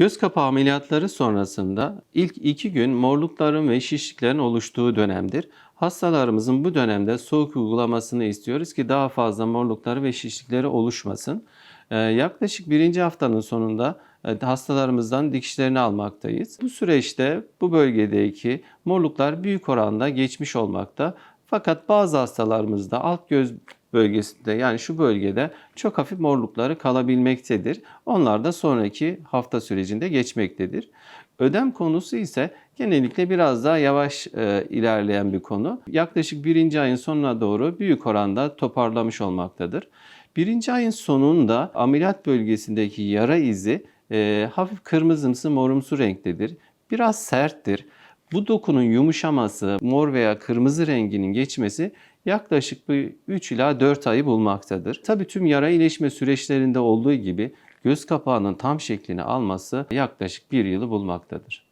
Göz kapağı ameliyatları sonrasında ilk iki gün morlukların ve şişliklerin oluştuğu dönemdir. Hastalarımızın bu dönemde soğuk uygulamasını istiyoruz ki daha fazla morlukları ve şişlikleri oluşmasın. Ee, yaklaşık birinci haftanın sonunda e, hastalarımızdan dikişlerini almaktayız. Bu süreçte bu bölgedeki morluklar büyük oranda geçmiş olmakta. Fakat bazı hastalarımızda alt göz bölgesinde yani şu bölgede çok hafif morlukları kalabilmektedir. Onlar da sonraki hafta sürecinde geçmektedir. Ödem konusu ise genellikle biraz daha yavaş e, ilerleyen bir konu. Yaklaşık birinci ayın sonuna doğru büyük oranda toparlamış olmaktadır. Birinci ayın sonunda ameliyat bölgesindeki yara izi e, hafif kırmızımsı morumsu renktedir. Biraz serttir. Bu dokunun yumuşaması, mor veya kırmızı renginin geçmesi yaklaşık bir 3 ila 4 ayı bulmaktadır. Tabii tüm yara iyileşme süreçlerinde olduğu gibi göz kapağının tam şeklini alması yaklaşık bir yılı bulmaktadır.